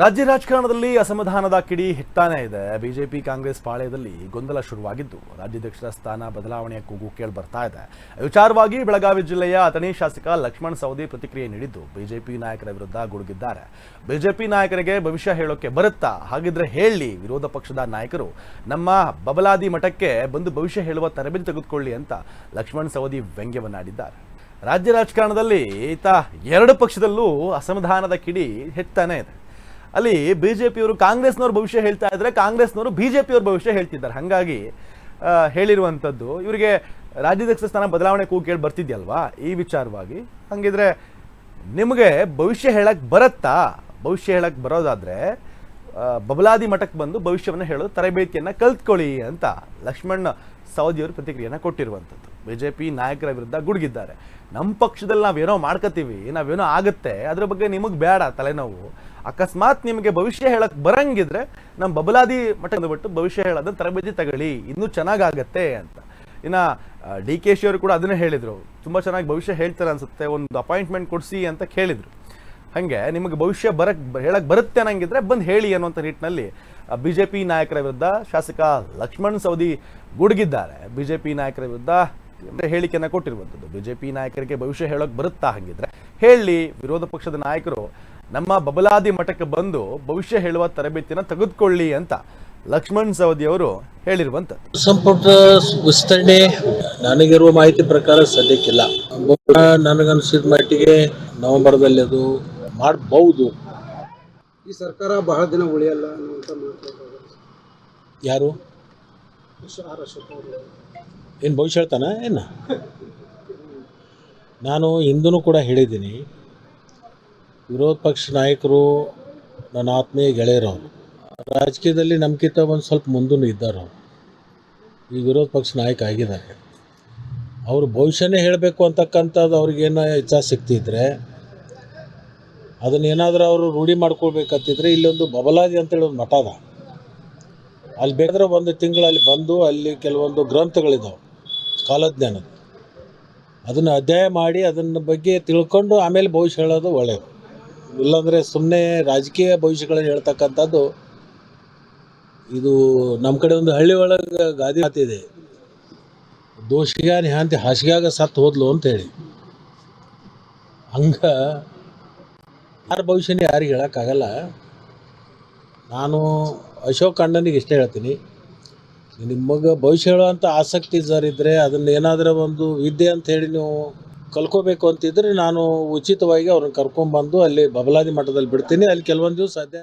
ರಾಜ್ಯ ರಾಜಕಾರಣದಲ್ಲಿ ಅಸಮಾಧಾನದ ಕಿಡಿ ಹಿಟ್ಟಾನೇ ಇದೆ. ಬಿಜೆಪಿ, ಕಾಂಗ್ರೆಸ್ ಪಾಳ್ಯದಲ್ಲಿ ಗೊಂದಲ ಶುರುವಾಗಿದ್ದು, ರಾಜ್ಯಾಧ್ಯಕ್ಷರ ಸ್ಥಾನ ಬದಲಾವಣೆಯ ಕೂಗು ಕೇಳಿ ಬರ್ತಾ ಇದೆ. ವಿಚಾರವಾಗಿ ಬೆಳಗಾವಿ ಜಿಲ್ಲೆಯ ಅಥಣಿ ಶಾಸಕ ಲಕ್ಷ್ಮಣ್ ಸವದಿ ಪ್ರತಿಕ್ರಿಯೆ ನೀಡಿದ್ದು, ಬಿಜೆಪಿ ನಾಯಕರ ವಿರುದ್ಧ ಗುಡುಗಿದ್ದಾರೆ. ಬಿಜೆಪಿ ನಾಯಕರಿಗೆ ಭವಿಷ್ಯ ಹೇಳೋಕೆ ಬರುತ್ತಾ? ಹಾಗಿದ್ರೆ ಹೇಳಿ, ವಿರೋಧ ಪಕ್ಷದ ನಾಯಕರು, ನಮ್ಮ ಬಬಲಾದಿ ಮಠಕ್ಕೆ ಬಂದು ಭವಿಷ್ಯ ಹೇಳುವ ತರಬೇತಿ ತೆಗೆದುಕೊಳ್ಳಿ ಅಂತ ಲಕ್ಷ್ಮಣ್ ಸವದಿ ವ್ಯಂಗ್ಯವನ್ನಾಡಿದ್ದಾರೆ. ರಾಜ್ಯ ರಾಜಕಾರಣದಲ್ಲಿ ಈತ ಎರಡು ಪಕ್ಷದಲ್ಲೂ ಅಸಮಾಧಾನದ ಕಿಡಿ ಹೆಚ್ಚಾನೇ ಇದೆ. ಅಲ್ಲಿ ಬಿಜೆಪಿಯವರು ಕಾಂಗ್ರೆಸ್ನವ್ರ ಭವಿಷ್ಯ ಹೇಳ್ತಾ ಇದ್ರೆ ಕಾಂಗ್ರೆಸ್ನವರು ಬಿಜೆಪಿಯವ್ರ ಭವಿಷ್ಯ ಹೇಳ್ತಿದ್ದಾರೆ. ಹಾಗಾಗಿ ಹೇಳಿರುವಂಥದ್ದು ಇವರಿಗೆ ರಾಜ್ಯಾಧ್ಯಕ್ಷ ಸ್ಥಾನ ಬದಲಾವಣೆ ಕೂಗು ಕೇಳಿ ಬರ್ತಿದ್ಯಲ್ವಾ? ಈ ವಿಚಾರವಾಗಿ, ಹಂಗಿದ್ರೆ ನಿಮಗೆ ಭವಿಷ್ಯ ಹೇಳಕ್ಕೆ ಬರತ್ತಾ? ಭವಿಷ್ಯ ಹೇಳಕ್ಕೆ ಬರೋದಾದರೆ ಬಬಲಾದಿ ಮಠಕ್ಕೆ ಬಂದು ಭವಿಷ್ಯವನ್ನು ಹೇಳೋದು ತರಬೇತಿಯನ್ನ ಕಲ್ತ್ಕೊಳ್ಳಿ ಅಂತ ಲಕ್ಷ್ಮಣ್ ಸವದಿಯವರು ಪ್ರತಿಕ್ರಿಯೆಯನ್ನು ಕೊಟ್ಟಿರುವಂಥದ್ದು ಬಿಜೆಪಿ ನಾಯಕರ ವಿರುದ್ಧ ಗುಡುಗಿದ್ದಾರೆ. ನಮ್ಮ ಪಕ್ಷದಲ್ಲಿ ನಾವೇನೋ ಮಾಡ್ಕೋತೀವಿ, ನಾವೇನೋ ಆಗುತ್ತೆ, ಅದ್ರ ಬಗ್ಗೆ ನಿಮಗೆ ಬೇಡ ತಲೆನೋವು. ಅಕಸ್ಮಾತ್ ನಿಮಗೆ ಭವಿಷ್ಯ ಹೇಳಕ್ ಬರಂಗಿದ್ರೆ ನಮ್ಮ ಬಬಲಾದಿ ಮಠದ ಬಿಟ್ಟು ಭವಿಷ್ಯ ಹೇಳೋದನ್ನ ತರಬೇತಿ ತಗೊಳ್ಳಿ, ಇನ್ನೂ ಚೆನ್ನಾಗಾಗತ್ತೆ ಅಂತ. ಇನ್ನ ಡಿ ಕೆ ಶಿ ಅವರು ಕೂಡ ಅದನ್ನೇ ಹೇಳಿದ್ರು. ತುಂಬ ಚೆನ್ನಾಗಿ ಭವಿಷ್ಯ ಹೇಳ್ತಾರೆ ಅನ್ಸುತ್ತೆ, ಒಂದು ಅಪಾಯಿಂಟ್ಮೆಂಟ್ ಕೊಡಿಸಿ ಅಂತ ಕೇಳಿದರು. ಹಾಗೆ, ನಿಮಗೆ ಭವಿಷ್ಯ ಬರಕ್ ಹೇಳಕ್ ಬರುತ್ತೆ ಅನ್ನಂಗಿದ್ರೆ ಬಂದು ಹೇಳಿ ಅನ್ನುವಂಥ ನಿಟ್ಟಿನಲ್ಲಿ ಬಿಜೆಪಿ ನಾಯಕರ ವಿರುದ್ಧ ಶಾಸಕ ಲಕ್ಷ್ಮಣ್ ಸವದಿ ಗುಡುಗಿದ್ದಾರೆ. ಬಿಜೆಪಿ ನಾಯಕರ ವಿರುದ್ಧ ಹೇಳಿಕೆಯನ್ನ ಕೊಟ್ಟಿರುವಂಥದ್ದು. ಬಿಜೆಪಿ ನಾಯಕರಿಗೆ ಭವಿಷ್ಯ ಹೇಳೋಕ್ ಬರುತ್ತಾ ಹಾಗಿದ್ರೆ. ಹೇಳಿ ವಿರೋಧ ಪಕ್ಷದ ನಾಯಕರು ನಮ್ಮ ಬಬಲಾದಿ ಮಠಕ್ಕೆ ಬಂದು ಭವಿಷ್ಯ ಹೇಳುವ ತರಬೇತಿನ ತೆಗೆದುಕೊಳ್ಳಿ ಅಂತ ಲಕ್ಷ್ಮಣ್ ಸವದಿ ಅವರು ಹೇಳಿರುವಂಥದ್ದು. ಸಂಪುಟ ವಿಸ್ತರಣೆ ನನಗಿರುವ ಮಾಹಿತಿ ಪ್ರಕಾರ ಸದ್ಯಕ್ಕಿಲ್ಲ. ನನಗನ್ಸಿದ ಮಟ್ಟಿಗೆ ನವೆಂಬರ್ದಲ್ಲಿ ಅದು ಮಾಡಬಹುದು ಈ ಸರ್ಕಾರ ಬಹಳ ದಿನ ಉಳಿಯಲ್ಲ ಯಾರು? ಏನು ಭವಿಷ್ಯ ಹೇಳ್ತಾನ ಏನು? ನಾನು ಹಿಂದೂ ಕೂಡ ಹೇಳಿದ್ದೀನಿ, ವಿರೋಧ ಪಕ್ಷ ನಾಯಕರು ನನ್ನ ಆತ್ಮೀಯ ಗೆಳೆಯರು ರಾಜಕೀಯದಲ್ಲಿ ನಮ್ಗಿಂತ ಒಂದು ಸ್ವಲ್ಪ ಮುಂದೂ ಇದ್ದಾರೆ ಈ ವಿರೋಧ ಪಕ್ಷ ನಾಯಕ ಆಗಿದ್ದಾರೆ. ಅವರು ಭವಿಷ್ಯನೇ ಹೇಳಬೇಕು ಅಂತಕ್ಕಂಥದ್ದು ಅವ್ರಿಗೇನು ಇಚ್ಛಾ ಸಿಗ್ತಿದ್ರೆ ಅದನ್ನೇನಾದರೂ ಅವರು ರೂಢಿ ಮಾಡ್ಕೊಳ್ಬೇಕಂತಿದ್ರೆ ಇಲ್ಲೊಂದು ಬಬಲಾದಿ ಅಂತೇಳಿ ಒಂದು ಮಠ ಅದ. ಅಲ್ಲಿ ಬೇಕಾದ್ರೆ ಒಂದು ತಿಂಗಳಲ್ಲಿ ಬಂದು ಅಲ್ಲಿ ಕೆಲವೊಂದು ಗ್ರಂಥಗಳಿದ್ದಾವೆ ಕಾಲಜ್ಞಾನದ ಅದನ್ನು ಅಧ್ಯಯನ ಮಾಡಿ ಅದನ್ನ ಬಗ್ಗೆ ತಿಳ್ಕೊಂಡು ಆಮೇಲೆ ಭವಿಷ್ಯ ಹೇಳೋದು ಒಳ್ಳೆಯದು ಇಲ್ಲಾಂದರೆ ಸುಮ್ಮನೆ ರಾಜಕೀಯ ಭವಿಷ್ಯಗಳನ್ನು ಹೇಳ್ತಕ್ಕಂಥದ್ದು ಇದು ನಮ್ಮ ಕಡೆ ಒಂದು ಹಳ್ಳಿ ಒಳಗೆ ಗಾದಿ ಮಾತಿದೆ ದೋಷಿಗ ನಿಹಾಂತಿ ಹಾಸಿಗ್ಯಾಗ ಸತ್ತು ಹೋದ್ಲು ಅಂತೇಳಿ ಹಂಗ ಯಾರ ಭವಿಷ್ಯನೇ ಯಾರಿಗೆ ಹೇಳೋಕ್ಕಾಗಲ್ಲ ನಾನು ಅಶೋಕ್ ಅಣ್ಣನಿಗೆ ಇಷ್ಟೇ ಹೇಳ್ತೀನಿ. ನಿಮಗೆ ಭವಿಷ್ಯ ಹೇಳುವಂಥ ಆಸಕ್ತಿ ಸರ್ ಇದ್ದರೆ ಅದನ್ನ ಏನಾದರೂ ಒಂದು ವಿದ್ಯೆ ಅಂತ ಹೇಳಿ ನೀವು ಕಲ್ಕೋಬೇಕು ಅಂತಿದ್ರೆ ನಾನು ಉಚಿತವಾಗಿ ಅವ್ರನ್ನ ಕರ್ಕೊಂಡ್ಬಂದು ಅಲ್ಲಿ ಬಬಲಾದಿ ಮಠದಲ್ಲಿ ಬಿಡ್ತೀನಿ. ಅಲ್ಲಿ ಕೆಲವೊಂದು ದಿವಸ